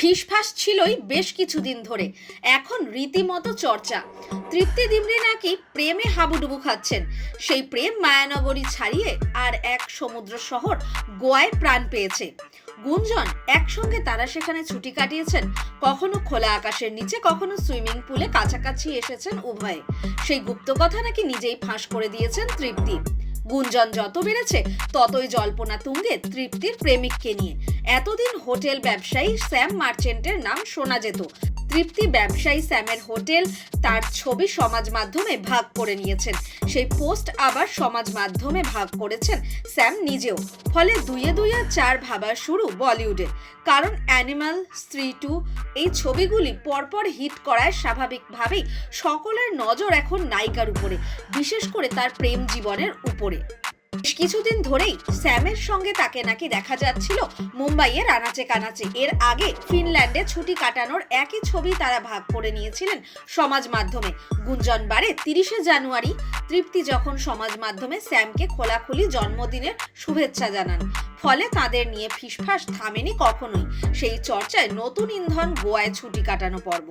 ফিসফাস ছিলই বেশ কিছুদিন ধরে। এখন রীতিমতো চর্চা। তৃপ্তি দিমরি নাকি প্রেমে হাবুডুবু খাচ্ছেন। সেই প্রেম মায়ানগরী ছাড়িয়ে আর এক সমুদ্র শহর গোয়ায় প্রাণ পেয়েছে। গুঞ্জন, একসঙ্গে তারা সেখানে ছুটি কাটিয়েছেন, কখনো খোলা আকাশের নিচে, কখনো সুইমিং পুলে কাছাকাছি এসেছেন উভয়ে। সেই গুপ্ত কথা নাকি নিজেই ফাঁস করে দিয়েছেন তৃপ্তি। গুঞ্জন যত বেড়েছে, ততই জল্পনা তুঙ্গে তৃপ্তির প্রেমিককে নিয়ে। এতদিন হোটেল ব্যবসায়ী স্যাম মার্চেন্টের নাম শোনা যেত। তৃপ্তি ব্যবসায়ী স্যামের হোটেল তার ছবি সমাজ মাধ্যমে ভাগ করে নিয়েছেন। সেই পোস্ট আবার সমাজ মাধ্যমে ভাগ করেছেন স্যাম নিজেও। ফলে দুইয়ে দুইয়ে চার ভাবার শুরু বলিউডে। কারণ অ্যানিমাল, স্ত্রী টু এই ছবিগুলি পরপর হিট করায় স্বাভাবিকভাবেই সকলের নজর এখন নায়িকার উপরে, বিশেষ করে তার প্রেম জীবনের উপরে। কিছুদিন ধরেই স্যামের সঙ্গে তাকে নাকি দেখা যাচ্ছিল মুম্বাইয়ের আনাচে কানাচে। এর আগে ফিনল্যান্ডে ছুটি কাটানোর একই ছবি তারা ভাগ করে নিয়েছিলেন সমাজ মাধ্যমে। গুঞ্জন বারে তিরিশে জানুয়ারি তৃপ্তি যখন সমাজ মাধ্যমে স্যামকে খোলাখুলি জন্মদিনের শুভেচ্ছা জানান। ফলে তাদের নিয়ে ফিসফাস থামেনি কখনোই। সেই চর্চায় নতুন ইন্ধন গোয়ায় ছুটি কাটানো পর্ব।